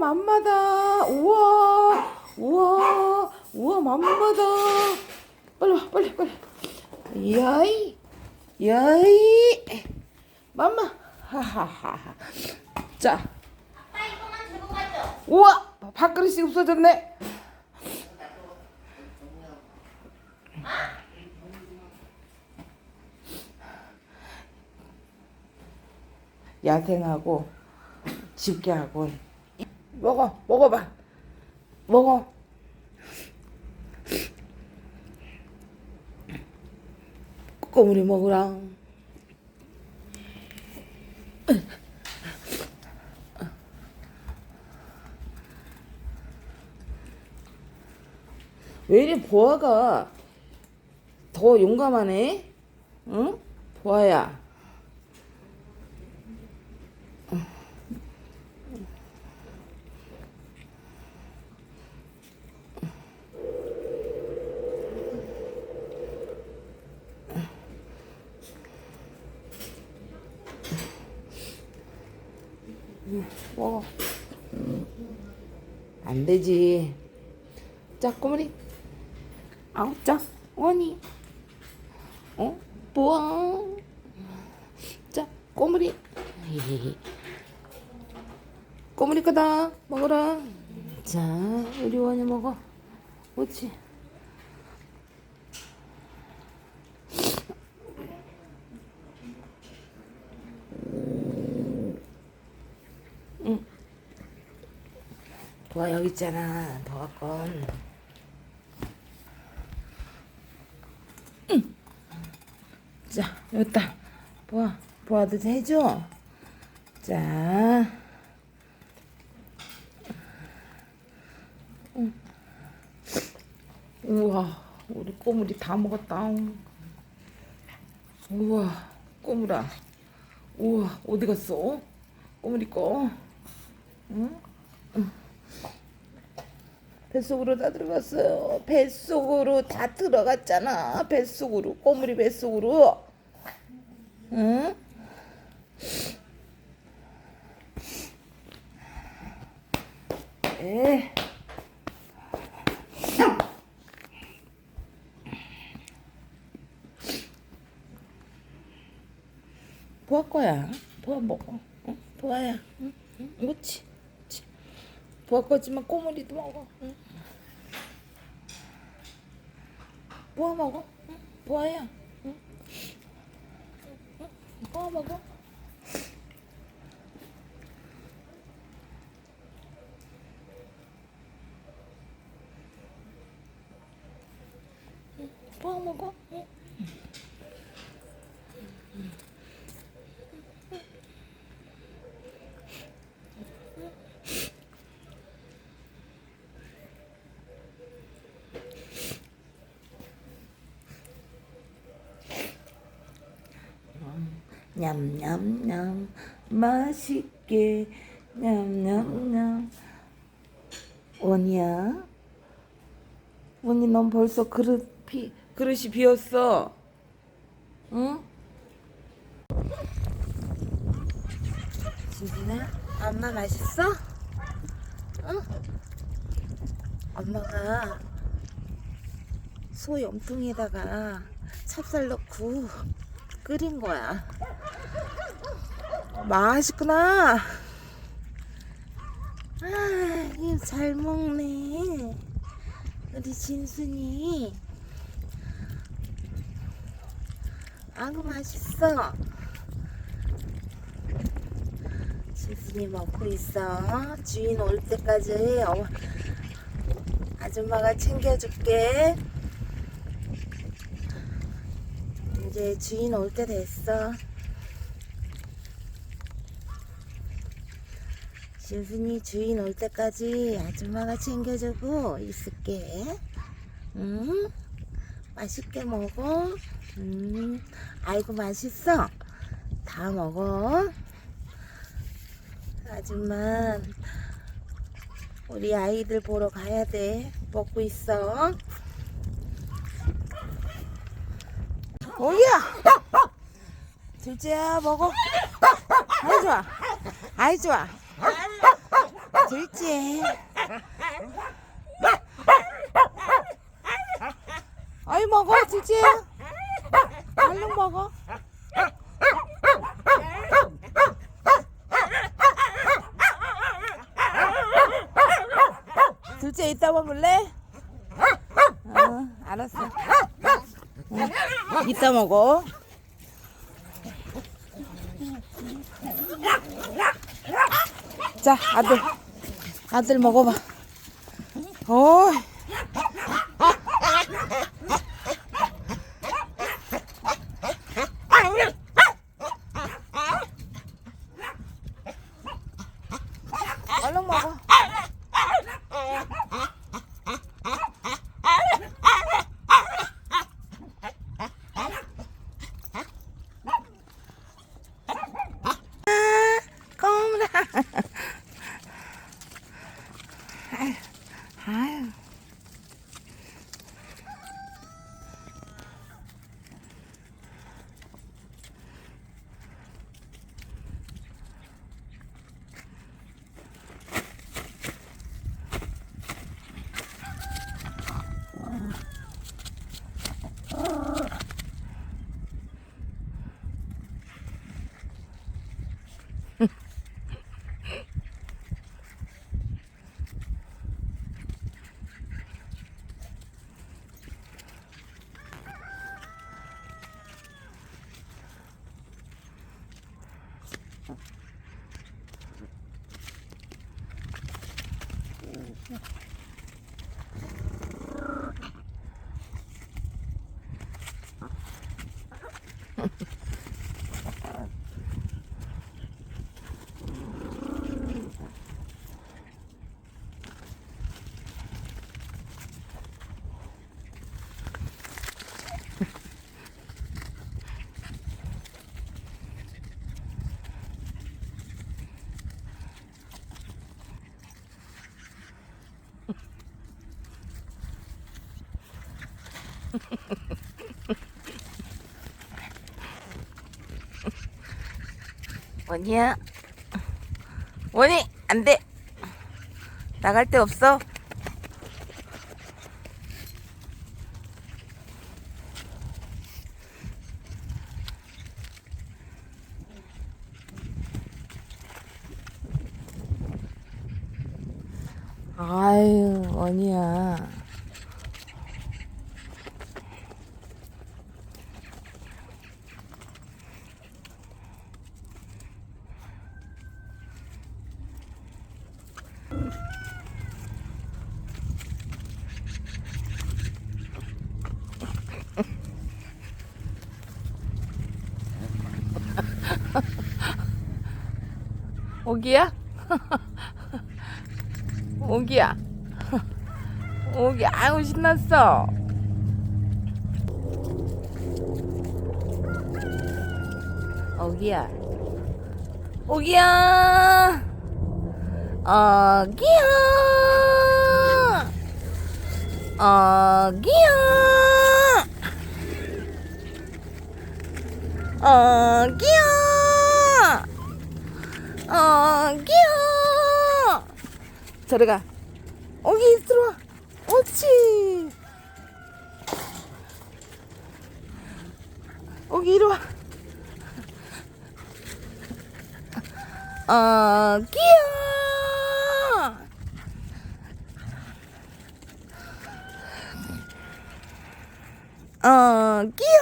맘마다. 우와. 우와. 우와 맘마다. 빨리 와 빨리 빨리. 야이. 야이. 맘마. 하하하하. 자. 아빠 이거만 들고 가죠. 우와. 밥그릇이 없어졌네. 야생하고 집게하고 먹어 먹어봐 먹어 꼬물이 먹으라 왜 이리 보아가 더 용감하네? 응? 보아야. 먹어. 안 되지. 자, 꼬물이. 아우, 자, 원이. 어? 보아. 자, 꼬물이. 꼬물이 거다. 먹어라. 자, 우리 원이 먹어. 옳지. 여기 있잖아. 보아 건. 자, 여기다. 보아, 보아도 해줘. 자. 응. 우와, 우리 꼬물이 다 먹었다. 우와, 꼬물아. 우와, 어디 갔어? 꼬물이 거. 응? 응. 뱃속으로 다 들어갔어요. 뱃속으로 다 들어갔잖아. 뱃속으로. 꼬물이 뱃속으로. 응? 에. 보아 거야. 보아 먹어. 응? 보아야. 응? 응? 그렇지. 거지만 꼬물이도 먹어. 응? 보아 먹어. 응? 보아야. 응? 응? 보아 먹어. 응? 보아 먹어. 응? 냠냠냠 맛있게 냠냠냠 원이야 원이 넌 벌써 그릇 비 그릇이 비었어 응? 진진아 엄마 맛있어? 응? 엄마가 소 염통에다가 찹쌀 넣고 끓인 거야. 맛있구나. 아, 이거 잘 먹네. 우리 진순이. 아구 맛있어. 진순이 먹고 있어. 주인 올 때까지 어, 아줌마가 챙겨줄게. 이제 주인 올 때 됐어. 진순이 주인 올 때까지 아줌마가 챙겨주고 있을게. 응? 맛있게 먹어. 음, 아이고 맛있어. 다 먹어. 아줌마, 우리 아이들 보러 가야 돼. 먹고 있어. 오야! 둘째야, 먹어. 아이, 좋아. 아이, 좋아. 둘째. 아이 먹어 둘째. 얼른 먹어. 둘째 이따 먹을래? 어, 알았어. 응, 이따 먹어. 자, 아들. 아들 먹어봐. 오. 얼른 먹어. 꼬무라. 아유, 아유. 원이야. 원이 안 돼. 나갈 데 없어. 아유, 원이야. 오기야? 오기야. 오기, 아유, 신났어. 오기야. 오기야. 어기야. 어기야. 어기야. 어기야. 저리 가. 어기 들어와. 옳지. 어기 이리 와. 어기야. 어기야.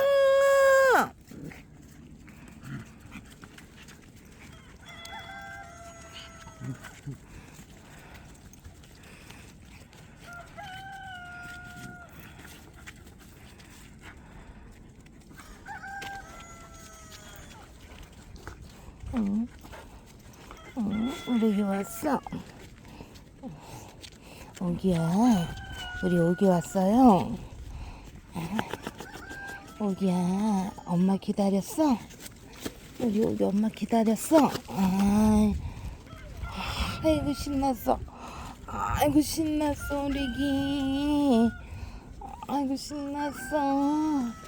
응. 응, 우리 여기 왔어. 오기야, 우리 오기 왔어요. 오기야, 엄마 기다렸어? 우리 오기 엄마 기다렸어? 아이, 아이고 신났어. 아이고 신났어 우리 기. 아이고 신났어.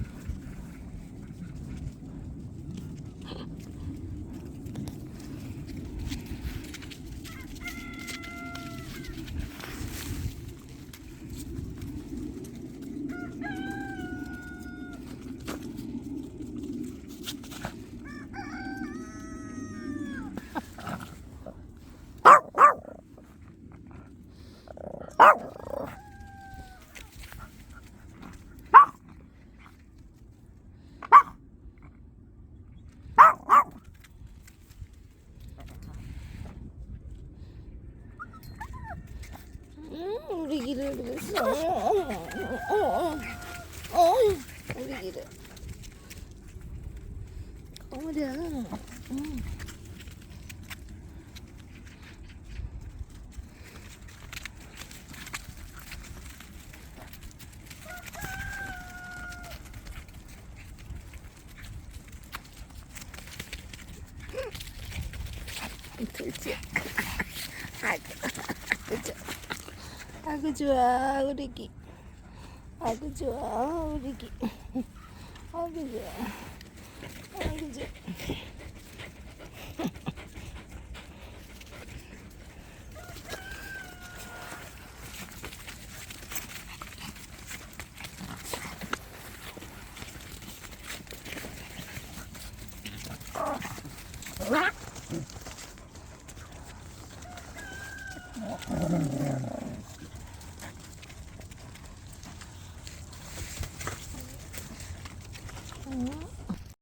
음, 길을 그랬어. 어, 어, 어, 어, 어, 길을. 어머리야. 음. 둘째. 아이고, 그죠. 아구 좋